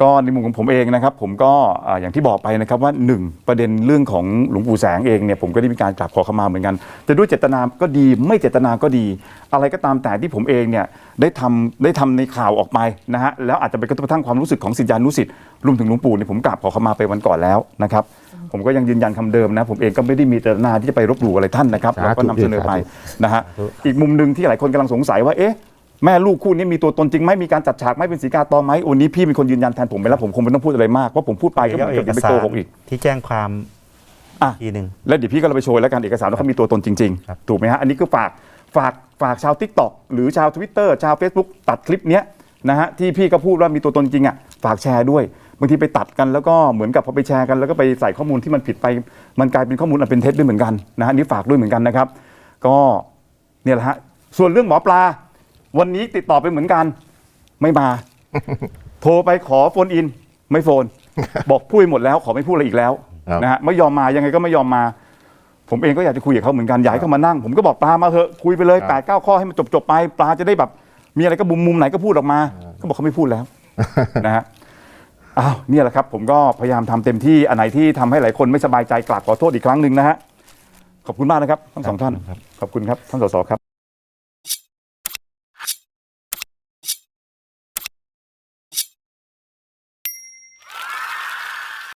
ก็ในมุมของผมเองนะครับ ผมก็อ่าอย่างที่บอกไปนะครับว่าหนึ่งประเด็นเรื่องของหลวงปู่แสงเองเนี่ยผมก็ได้มีการกราบขอเข้ามาเหมือนกัน จะด้วยเจตนาก็ดีไม่เจตนาก็ดี อะไรก็ตามแต่ที่ผมเองเนี่ยได้ทำได้ทำในข่าวออกไปนะฮะแล้วอาจจะไปกระทบกระทั่งความรู้สึกของศิษยานุศิษย์รวมถึงหลวงปู่เนี่ยผมกราบขอเข้ามาไปวันก่อนแล้วนะครับผมก็ยังยืนยันคำเดิมนะผมเองก็ไม่ได้มีเจตนาที่จะไปรบหลู่อะไรท่านนะครับสาธุเราก็นำเสนอไปสาธุนะฮะอีกมุมหนึ่งที่หลายคนกำลังสงสัยว่าเอ๊ะ แม่ลูกคู่นี้มีตัวตนจริงไหมมีการจัดฉากไหมเป็นสีกาตองไหมโอ้นี้พี่เป็นคนยืนยันแทนผมไปแล้วผมคงไม่ต้องพูดอะไรมากเพราะผมพูดไปก็เหมือนกับจะไปโกหกอีกที่แจ้งความอะทีหนึ่งแล้วเดี๋ยวพี่ก็เราไปโชว์แล้วกันเอกสารว่าเขามีตัวตนจริงครับๆถูกไหมฮะอันนี้ก็ฝากฝากฝากชาว t ิ k t o k หรือชาว Twitter ชาว Facebook ตัดคลิปเนี้ยนะฮะที่พี่ก็พูดว่ามีตัวตนจริงอะฝากแชร์ด้วยบางทีไปตัดกันแล้วก็เหมือนกับพอไปแชร์กันแล้วก็ไปใส่ข้อมูลที่มันผิดไปมันกลายเป็นข้อมูลอันเป็นเท็จด้วยเหมือนกันนะฮะอันนี่ฝากด้วยเหมือนกันนะครับ ก็เนี่ยแหละฮะส่วนเรื่องหมอปลา วันนี้ติดต่อไปเหมือนกัน ไม่มา โทรไปขอโฟนอิน ไม่โฟน บอกพูดไปหมดแล้วขอไม่พูดอะไรอีกแล้วครับนะฮะไม่ยอมมายังไงก็ไม่ยอมมา ผมเองก็อยากจะคุยกับเขาเหมือนกันอยากให้เขามานั่ง ผมก็บอกปลามาเถอะคุยไปเลยแปดเก้าข้อให้มันจบจบๆไปปลาจะได้แบบ มีอะไรก็มุมมุมไหนก็พูดออกมาเขาบอกเขาไม่พูดแล้ว นะฮะอ้าวเนี่ยแหละครับ ผมก็พยายามทำเต็มที่อันไหนที่ทำให้หลายคนไม่สบายใจกราบขอโทษอีกครั้งหนึ่งนะฮะขอบคุณมากนะครับทั้งสองท่านขอบคุณครับท่านสสครับ